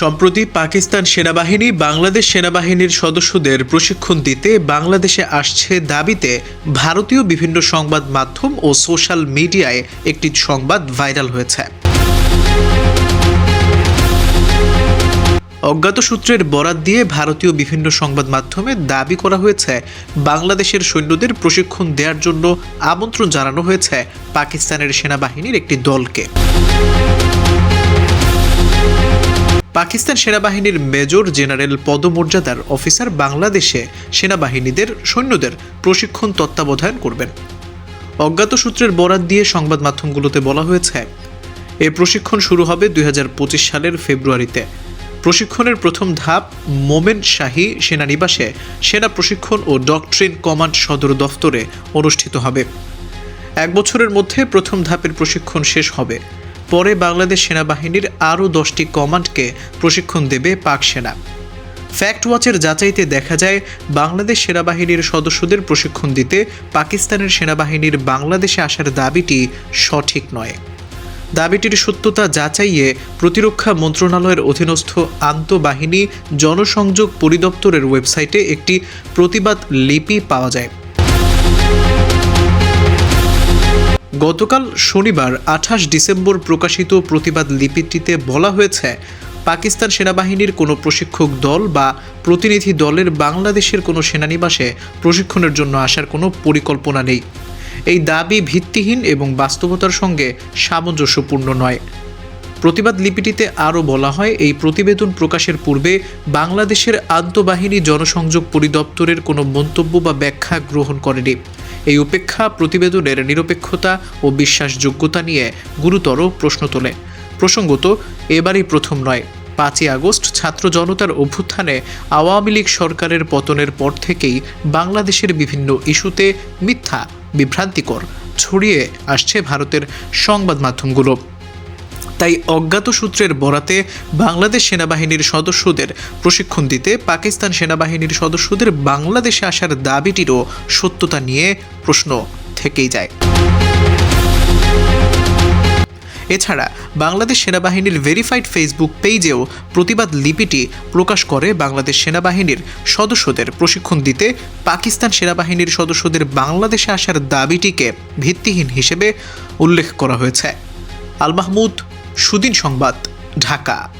সম্প্রতি পাকিস্তান সেনাবাহিনী বাংলাদেশ সেনাবাহিনীর সদস্যদের প্রশিক্ষণ দিতে বাংলাদেশে আসছে দাবিতে ভারতীয় বিভিন্ন সংবাদ মাধ্যম ও সোশ্যাল মিডিয়ায় একটি সংবাদ ভাইরাল হয়েছে। অজ্ঞাত সূত্রের বরাত দিয়ে ভারতীয় বিভিন্ন সংবাদ মাধ্যমে দাবি করা হয়েছে, বাংলাদেশের সৈন্যদের প্রশিক্ষণ দেওয়ার জন্য আমন্ত্রণ জানানো হয়েছে পাকিস্তানের সেনাবাহিনীর একটি দলকে। পাকিস্তান সেনাবাহিনীর মেজর জেনারেল পদমর্যাদার অফিসার বাংলাদেশে সেনাবাহিনীদের সৈন্যদের প্রশিক্ষণ তত্ত্বাবধান করবেন। অজ্ঞাত সূত্রের বরাত দিয়ে সংবাদ মাধ্যমগুলোতে বলা হয়েছে, এ প্রশিক্ষণ শুরু হবে দুই হাজার পঁচিশ সালের ফেব্রুয়ারিতে। প্রশিক্ষণের প্রথম ধাপ মোমেন শাহী সেনানিবাসে সেনা প্রশিক্ষণ ও ডকট্রিন কমান্ড সদর দফতরে অনুষ্ঠিত হবে। এক বছরের মধ্যে প্রথম ধাপের প্রশিক্ষণ শেষ হবে। পরে বাংলাদেশ সেনাবাহিনীর আরও দশটি কমান্ডকে প্রশিক্ষণ দেবে পাক সেনা। ফ্যাক্ট ওয়াচের যাচাইতে দেখা যায়, বাংলাদেশ সেনাবাহিনীর সদস্যদের প্রশিক্ষণ দিতে পাকিস্তানের সেনাবাহিনীর বাংলাদেশে আসার দাবিটি সঠিক নয়। দাবিটির সত্যতা যাচাইয়ে প্রতিরক্ষা মন্ত্রণালয়ের অধীনস্থ আন্তঃবাহিনী জনসংযোগ পরিদপ্তরের ওয়েবসাইটে একটি প্রতিবাদ লিপি পাওয়া যায়। গতকাল শনিবার আঠাশ ডিসেম্বর প্রকাশিত প্রতিবাদ লিপিটিতে বলা হয়েছে, পাকিস্তান সেনাবাহিনীর কোনো প্রশিক্ষক দল বা প্রতিনিধি দলের বাংলাদেশের কোনো সেনানিবাসে প্রশিক্ষণের জন্য আসার কোনো পরিকল্পনা নেই। এই দাবি ভিত্তিহীন এবং বাস্তবতার সঙ্গে সামঞ্জস্যপূর্ণ নয়। প্রতিবাদ লিপিটিতে আরও বলা হয়, এই প্রতিবেদন প্রকাশের পূর্বে বাংলাদেশের আন্তঃবাহিনী জনসংযোগ পরিদপ্তরের কোনো মন্তব্য বা ব্যাখ্যা গ্রহণ করেনি। এই উপেক্ষা, প্রতিবেদনের নিরপেক্ষতা ও বিশ্বাসযোগ্যতা নিয়ে গুরুতর প্রশ্ন তোলে। প্রসঙ্গত, এবারই প্রথম নয়। পাঁচই আগস্ট ছাত্র জনতার অভ্যুত্থানে আওয়ামী লীগ সরকারের পতনের পর থেকেই বাংলাদেশের বিভিন্ন ইস্যুতে মিথ্যা, বিভ্রান্তিকর ছড়িয়ে আসছে ভারতের সংবাদ মাধ্যমগুলো। তাই অজ্ঞাত সূত্রের বরাতে বাংলাদেশ সেনাবাহিনীর সদস্যদের প্রশিক্ষণ দিতে পাকিস্তান সেনাবাহিনীর সদস্যদের বাংলাদেশে আসার দাবিটিরও সত্যতা নিয়ে প্রশ্ন থেকেই যায়। এছাড়া বাংলাদেশ সেনাবাহিনীর ভেরিফাইড ফেসবুক পেজেও প্রতিবাদ লিপিটি প্রকাশ করে বাংলাদেশ সেনাবাহিনীর সদস্যদের প্রশিক্ষণ দিতে পাকিস্তান সেনাবাহিনীর সদস্যদের বাংলাদেশে আসার দাবিটিকে ভিত্তিহীন হিসেবে উল্লেখ করা হয়েছে। আল মাহমুদ সুদিন সংবাদ ঢাকা।